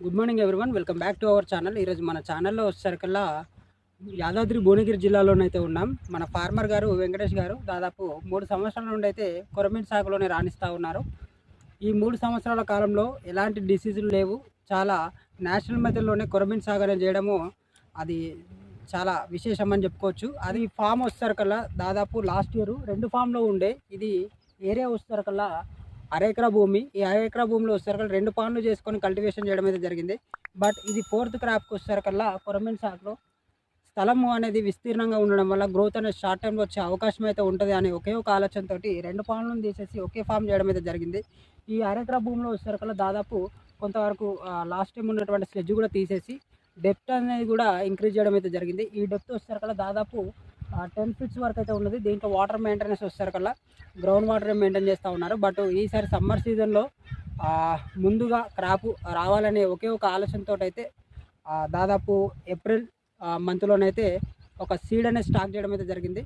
Good morning everyone welcome back to our channel ఈరోజు మన ఛానల్లో వచ్చేసరికల్లా యాదాద్రి భువనగిరి జిల్లాలోనైతే ఉన్నాం. మన ఫార్మర్ గారు వెంకటేష్ గారు దాదాపు మూడు సంవత్సరాల నుండి అయితే కొరమీన్ సాగులోనే రాణిస్తూ ఉన్నారు. ఈ మూడు సంవత్సరాల కాలంలో ఎలాంటి డిసీజులు లేవు. చాలా నేషనల్ మెథడ్లోనే కొరమీన్ సాగు అనేది చేయడము అది చాలా విశేషం అని చెప్పుకోవచ్చు. అది ఫామ్ వచ్చేసరికల్లా దాదాపు లాస్ట్ ఇయర్ రెండు ఫామ్లో ఉండే. ఇది ఏరియా వచ్చేసరికల్లా అరెకరా భూమి. ఈ అరెకరా భూమిలో వచ్చేసరికల్లా రెండు పాన్లు చేసుకొని కల్టివేషన్ చేయడం అయితే జరిగింది. బట్ ఇది ఫోర్త్ క్రాప్కి వచ్చేసరికల్లా కొరమిన్ సాగులో స్థలము అనేది విస్తీర్ణంగా ఉండడం వల్ల గ్రోత్ అనేది షార్ట్ టైంలో వచ్చే అవకాశం అయితే ఉంటుంది అనే ఒకే ఒక ఆలోచనతో రెండు పాన్లను తీసేసి ఒకే ఫామ్ చేయడం అయితే జరిగింది. ఈ అరెకరా భూమిలో వచ్చేసరికల్లా దాదాపు కొంతవరకు లాస్ట్ టైం ఉన్నటువంటి స్లెడ్జ్ కూడా తీసేసి డెప్త్ అనేది కూడా ఇంక్రీజ్ చేయడం అయితే జరిగింది. ఈ డెప్త్ వచ్చేసరికల్లా దాదాపు టెన్ ఫీట్స్ వరకు అయితే ఉన్నది. దీంట్లో వాటర్ మెయింటెనెన్స్ వచ్చేసరికల్లా గ్రౌండ్ వాటర్ మెయింటైన్ చేస్తూ ఉన్నారు. బట్ ఈసారి సమ్మర్ సీజన్లో ముందుగా క్రాప్ రావాలనే ఒకే ఒక ఆలోచనతో అయితే దాదాపు ఏప్రిల్ మంత్లోనైతే ఒక సీడ్ అనేది స్టాక్ చేయడం అయితే జరిగింది.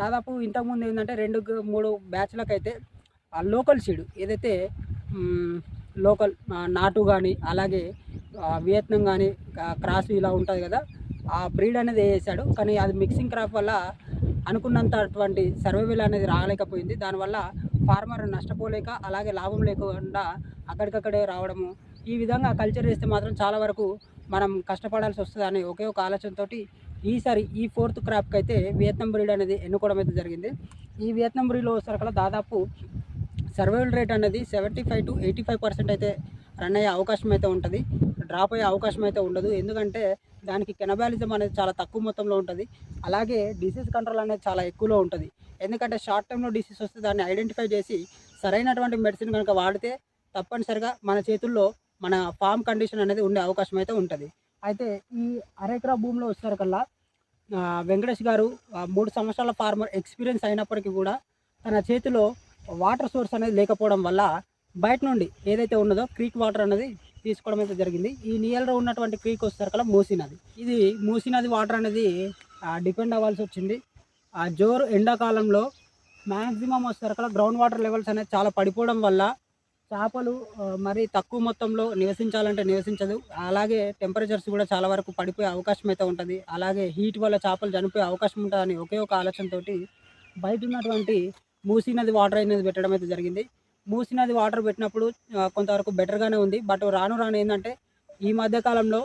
దాదాపు ఇంతకుముందు ఏంటంటే రెండు మూడు బ్యాచ్లకు అయితే లోకల్ సీడ్ ఏదైతే లోకల్ నాటు కానీ అలాగే వియత్నం వియత్నాం కానీ క్రాస్ ఇలా ఉంటుంది కదా ఆ బ్రీడ్ అనేది వేసాడు. కానీ అది మిక్సింగ్ క్రాప్ వల్ల అనుకున్నంత అటువంటి సర్వైవల్ అనేది రాలేకపోయింది. దానివల్ల ఫార్మర్ నష్టపోలేక అలాగే లాభం లేకుండా అక్కడికక్కడే రావడము. ఈ విధంగా కల్చర్ చేస్తే మాత్రం చాలా వరకు మనం కష్టపడాల్సి వస్తుంది అనే ఒకే ఒక ఆలోచనతోటి ఈసారి ఈ ఫోర్త్ క్రాప్కి అయితే వియత్నం బ్రీడ్ అనేది ఎన్నుకోవడం అయితే జరిగింది. ఈ వియత్నం బ్రీడ్లో వచ్చేసరికి దాదాపు సర్వైవల్ రేట్ అనేది seventy five to eighty five percent అయితే రన్ అయ్యే అవకాశం అయితే ఉంటుంది. డ్రాప్ అయ్యే అవకాశం అయితే ఉండదు. ఎందుకంటే దానికి కెనబాలిజం అనేది చాలా తక్కువ మొత్తంలో ఉంటుంది. అలాగే డిసీజ్ కంట్రోల్ అనేది చాలా ఎక్కువలో ఉంటుంది. ఎందుకంటే షార్ట్ టైంలో డిసీజ్ వస్తే దాన్ని ఐడెంటిఫై చేసి సరైనటువంటి మెడిసిన్ కనుక వాడితే తప్పనిసరిగా మన చేతుల్లో మన ఫామ్ కండిషన్ అనేది ఉండే అవకాశం అయితే ఉంటుంది. అయితే ఈ అరెకరా భూమిలో వచ్చేసరికల్లా వెంకటేష్ గారు మూడు సంవత్సరాల ఫార్మర్ ఎక్స్పీరియన్స్ అయినప్పటికీ కూడా తన చేతిలో వాటర్ సోర్స్ అనేది లేకపోవడం వల్ల బయట నుండి ఏదైతే ఉన్నదో క్రీక్ వాటర్ అనేది తీసుకోవడం అయితే జరిగింది. ఈ నియర్లో ఉన్నటువంటి క్రీక్ వచ్చేసరికల్లా మూసీ నది ఇది మూసీ నది వాటర్ అనేది డిపెండ్ అవ్వాల్సి వచ్చింది. ఆ జోరు ఎండాకాలంలో మ్యాక్సిమం వచ్చేసరికల్లా గ్రౌండ్ వాటర్ లెవెల్స్ అనేది చాలా పడిపోవడం వల్ల చేపలు మరి తక్కువ మొత్తంలో నివసించాలంటే నివసించదు. అలాగే టెంపరేచర్స్ కూడా చాలా వరకు పడిపోయే అవకాశం అయితే ఉంటుంది. అలాగే హీట్ వల్ల చేపలు చనిపోయే అవకాశం ఉంటుందని ఒకే ఒక ఆలోచనతోటి బయట ఉన్నటువంటి మూసీ నది వాటర్ అనేది పెట్టడం అయితే జరిగింది. మూసినది వాటర్ పెట్టినప్పుడు కొంతవరకు బెటర్గానే ఉంది. బట్ రాను రాను ఏంటంటే ఈ మధ్య కాలంలో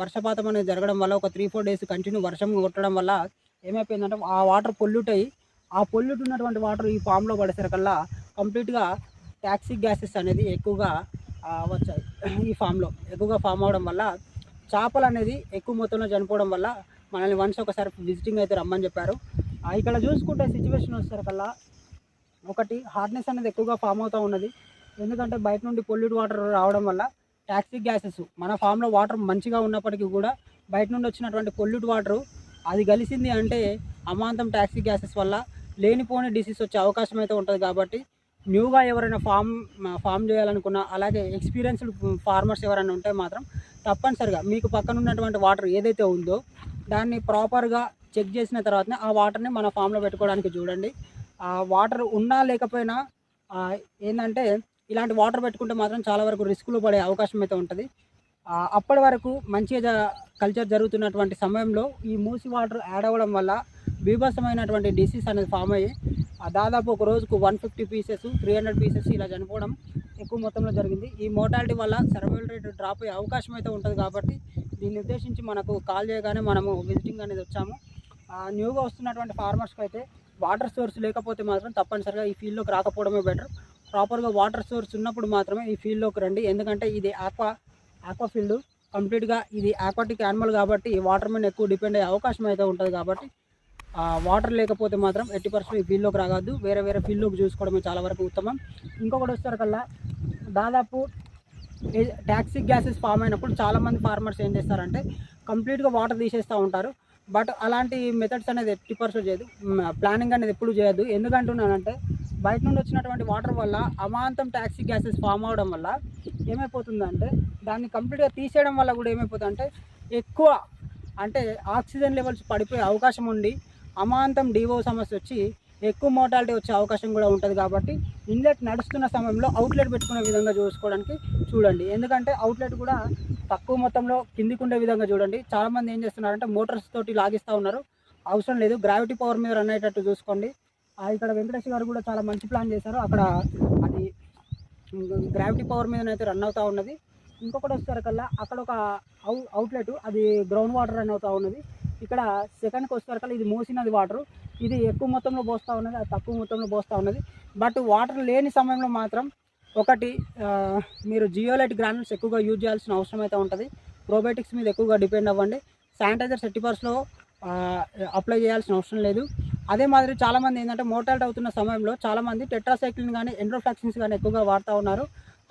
వర్షపాతం అనేది జరగడం వల్ల ఒక త్రీ ఫోర్ డేస్ కంటిన్యూ వర్షం కొట్టడం వల్ల ఏమైపోయిందంటే ఆ వాటర్ పొల్యూట్ అయ్యి ఆ పొల్యూట్ ఉన్నటువంటి వాటర్ ఈ ఫామ్లో పడేసరికల్లా కంప్లీట్గా టాక్సిక్ గ్యాసెస్ అనేది ఎక్కువగా వచ్చాయి. ఈ ఫామ్లో ఎక్కువగా ఫామ్ అవడం వల్ల చేపలు అనేది ఎక్కువ మొత్తంలో చనిపోవడం వల్ల మనల్ని వన్స్ ఒకసారి విజిటింగ్ అయితే రమ్మని చెప్పారు. ఇక్కడ చూసుకుంటే సిచ్యువేషన్ వచ్చేసరికల్లా ఒకటి హార్డ్నెస్ అనేది ఎక్కువగా ఫామ్ అవుతూ ఉన్నది. ఎందుకంటే బయట నుండి పొల్యూట్ వాటర్ రావడం వల్ల టాక్సిక్ గ్యాసెస్ మన ఫామ్లో వాటర్ మంచిగా ఉన్నప్పటికీ కూడా బయట నుండి వచ్చినటువంటి పొల్యూట్ వాటర్ అది కలిసింది అంటే అమాంతం టాక్సిక్ గ్యాసెస్ వల్ల లేనిపోని డిసీజ్ వచ్చే అవకాశం అయితే ఉంటుంది కాబట్టి న్యూగా ఎవరైనా ఫామ్ ఫామ్ చేయాలనుకున్నా అలాగే ఎక్స్పీరియన్స్డ్ ఫార్మర్స్ ఎవరైనా ఉంటే మాత్రం తప్పనిసరిగా మీకు పక్కన ఉన్నటువంటి వాటర్ ఏదైతే ఉందో దాన్ని ప్రాపర్గా చెక్ చేసిన తర్వాతనే ఆ వాటర్ని మన ఫామ్లో పెట్టుకోవడానికి చూడండి. వాటర్ ఉన్నా లేకపోయినా ఏంటంటే ఇలాంటి వాటర్ పెట్టుకుంటే మాత్రం చాలా వరకు రిస్కులు పడే అవకాశం అయితే ఉంటుంది. అప్పటి వరకు మంచిగా కల్చర్ జరుగుతున్నటువంటి సమయంలో ఈ మూసి వాటర్ యాడ్ అవ్వడం వల్ల బీభత్సమైనటువంటి డిసీజ్ అనేది ఫామ్ అయ్యి దాదాపు ఒక రోజుకు one fifty pieces three hundred pieces ఇలా చనిపోవడం ఎక్కువ మొత్తంలో జరిగింది. ఈ మోటాలిటీ వల్ల సర్వైవల్ రేట్ డ్రాప్ అయ్యే అవకాశం అయితే ఉంటుంది కాబట్టి దీన్ని ఉద్దేశించి మనకు కాల్ చేయగానే మనము విజిటింగ్ అనేది వచ్చాము. ఆ, న్యూగా వస్తున్నటువంటి ఫార్మర్స్కి అయితే వాటర్ సోర్స్ లేకపోతే మాత్రం తప్పనిసరిగా ఈ ఫీల్డ్లోకి రాకపోవడమే బెటర్. ప్రాపర్గా వాటర్ సోర్స్ ఉన్నప్పుడు మాత్రమే ఈ ఫీల్డ్లోకి రండి. ఎందుకంటే ఇది ఆక్వా ఆక్వా ఫీల్డ్. కంప్లీట్గా ఇది ఆక్వాటిక్ యానిమల్ కాబట్టి వాటర్ మీద ఎక్కువ డిపెండ్ అయ్యే అవకాశం అయితే ఉంటుంది కాబట్టి వాటర్ లేకపోతే మాత్రం ఎట్టి పర్సెంట్ ఈ ఫీల్డ్లోకి రాగద్దు వేరే వేరే ఫీల్డ్లోకి చూసుకోవడమే చాలా వరకు ఉత్తమం. ఇంకొకటి వచ్చేసరికల్లా దాదాపు టాక్సిక్ గ్యాసెస్ ఫామ్ అయినప్పుడు చాలామంది ఫార్మర్స్ ఏం చేస్తారంటే కంప్లీట్గా వాటర్ తీసేస్తూ ఉంటారు. బట్ అలాంటి మెథడ్స్ అనేది ఎట్టి పర్సెంట్ చేయదు. ప్లానింగ్ అనేది ఎప్పుడు చేయొద్దు. ఎందుకంటున్నానంటే బయట నుండి వచ్చినటువంటి వాటర్ వల్ల అమాంతం టాక్సిక్ గ్యాసెస్ ఫామ్ అవడం వల్ల ఏమైపోతుందంటే దాన్ని కంప్లీట్గా తీసేయడం వల్ల కూడా ఏమైపోతుందంటే ఎక్కువ అంటే ఆక్సిజన్ లెవెల్స్ పడిపోయే అవకాశం ఉండి అమాంతం డివో సమస్య వచ్చి ఎక్కువ మోటాలిటీ వచ్చే అవకాశం కూడా ఉంటుంది కాబట్టి ఇన్లెట్ నడుస్తున్న సమయంలో అవుట్లెట్ పెట్టుకునే విధంగా చూసుకోవడానికి చూడండి. ఎందుకంటే అవుట్లెట్ కూడా తక్కువ మొత్తంలో కిందికి ఉండే విధంగా చూడండి. చాలామంది ఏం చేస్తున్నారంటే మోటార్స్ తోటి లాగిస్తూ ఉన్నారు. అవసరం లేదు గ్రావిటీ పవర్ మీద రన్ అయ్యేటట్టు చూసుకోండి. ఇక్కడ వెంకటేష్ గారు కూడా చాలా మంచి ప్లాన్ చేశారు. అక్కడ అది గ్రావిటీ పవర్ మీదనైతే రన్ అవుతూ ఉన్నది. ఇంకొకటి వచ్చేసరికల్లా అక్కడ ఒక అవు అవుట్లెట్ అది గ్రౌండ్ వాటర్ రన్ అవుతూ ఉన్నది. ఇక్కడ సెకండ్కి వచ్చేసరికల్లా ఇది మోసినది వాటర్ ఇది ఎక్కువ మొత్తంలో పోస్తూ ఉన్నది అది తక్కువ మొత్తంలో పోస్తూ ఉన్నది. బట్ వాటర్ లేని సమయంలో మాత్రం ఒకటి మీరు జియోలైట్ గ్రానుల్స్ ఎక్కువగా యూజ్ చేయాల్సిన అవసరం అయితే ఉంటుంది. ప్రోబయోటిక్స్ మీద ఎక్కువగా డిపెండ్ అవ్వండి. శానిటైజర్ సెట్టి పర్స్లో అప్లై చేయాల్సిన అవసరం లేదు. అదే మాదిరి చాలామంది ఏంటంటే మోటాల్ట్ అవుతున్న సమయంలో చాలామంది టెట్రాసైక్లిన్ కానీ ఎండ్రోఫ్లాక్సిన్స్ కానీ ఎక్కువగా వాడుతూ ఉన్నారు.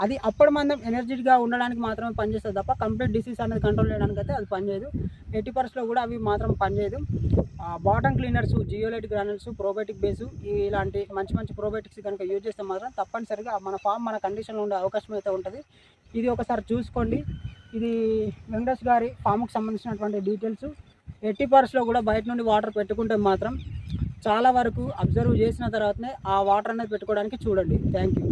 అది అప్పుడు మనం ఎనర్జెటిక్గా ఉండడానికి మాత్రమే పనిచేస్తుంది తప్ప కంప్లీట్ డిసీజ్ అనేది కంట్రోల్ చేయడానికి అయితే అది పనిచేయదు. ఎయిటీ పర్సెంట్లో కూడా అవి మాత్రం పనిచేయదు. Bottom cleaners zeolite granules probiotic base ఇలాంటి మంచి మంచి ప్రోబయోటిక్స్ కనుక యూజ్ చేస్తే మాత్రం తప్పనిసరిగా మన ఫామ్ మన కండిషన్లో ఉండే అవకాశం అయితే ఉంటుంది. ఇది ఒకసారి చూసుకోండి. ఇది వెంకటేష్ గారి ఫామ్కి సంబంధించినటువంటి డీటెయిల్స్. ఎట్టి పర్స్లో కూడా బయట నుండి వాటర్ పెట్టుకుంటే మాత్రం చాలా వరకు అబ్జర్వ్ చేసిన తర్వాతనే ఆ వాటర్ అనేది పెట్టుకోవడానికి చూడండి. Thank you.